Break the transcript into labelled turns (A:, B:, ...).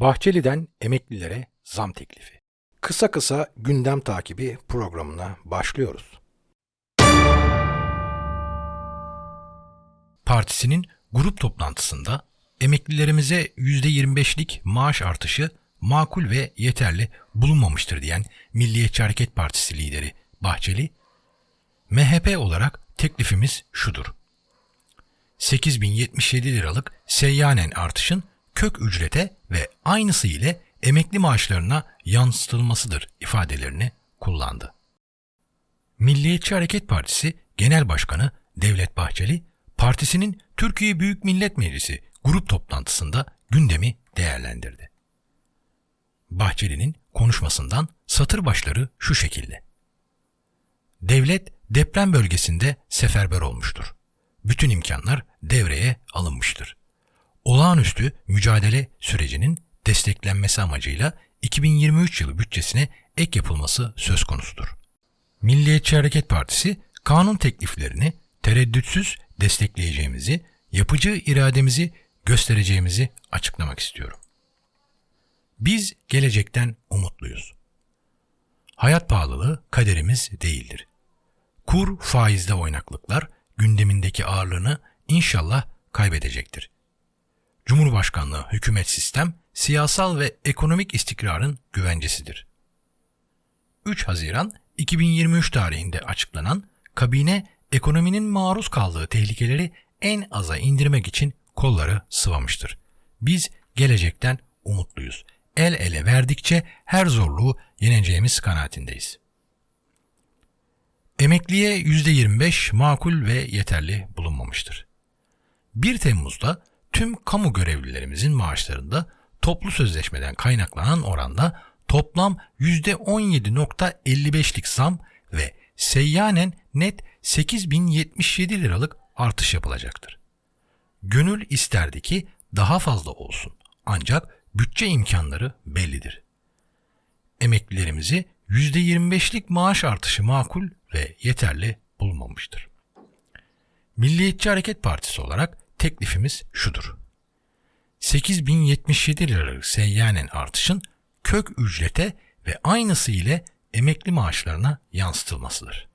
A: Bahçeli'den emeklilere zam teklifi. Kısa kısa gündem takibi programına başlıyoruz. Partisinin grup toplantısında emeklilerimize %25'lik maaş artışı makul ve yeterli bulunmamıştır diyen Milliyetçi Hareket Partisi lideri Bahçeli, MHP olarak teklifimiz şudur. 8077 liralık seyyanen artışın kök ücrete ve aynısı ile emekli maaşlarına yansıtılmasıdır ifadelerini kullandı. Milliyetçi Hareket Partisi Genel Başkanı Devlet Bahçeli, partisinin Türkiye Büyük Millet Meclisi grup toplantısında gündemi değerlendirdi. Bahçeli'nin konuşmasından satır başları şu şekilde. Devlet deprem bölgesinde seferber olmuştur. Bütün imkanlar devreye alınmıştır. Olağanüstü mücadele sürecinin desteklenmesi amacıyla 2023 yılı bütçesine ek yapılması söz konusudur. Milliyetçi Hareket Partisi kanun tekliflerini tereddütsüz destekleyeceğimizi, yapıcı irademizi göstereceğimizi açıklamak istiyorum. Biz gelecekten umutluyuz. Hayat pahalılığı kaderimiz değildir. Kur faizde oynaklıklar gündemindeki ağırlığını inşallah kaybedecektir. Cumhurbaşkanlığı hükümet sistem siyasal ve ekonomik istikrarın güvencesidir. 3 Haziran 2023 tarihinde açıklanan kabine ekonominin maruz kaldığı tehlikeleri en aza indirmek için kolları sıvamıştır. Biz gelecekten umutluyuz. El ele verdikçe her zorluğu yeneceğimiz kanaatindeyiz. Emekliye %25 makul ve yeterli bulunmamıştır. 1 Temmuz'da tüm kamu görevlilerimizin maaşlarında toplu sözleşmeden kaynaklanan oranda toplam %17.55'lik zam ve seyyanen net 8077 liralık artış yapılacaktır. Gönül isterdi ki daha fazla olsun ancak bütçe imkanları bellidir. Emeklilerimizi %25'lik maaş artışı makul ve yeterli bulunmamıştır. Milliyetçi Hareket Partisi olarak teklifimiz şudur. 8077 liralık seyyanen artışın kök ücrete ve aynısı ile emekli maaşlarına yansıtılmasıdır.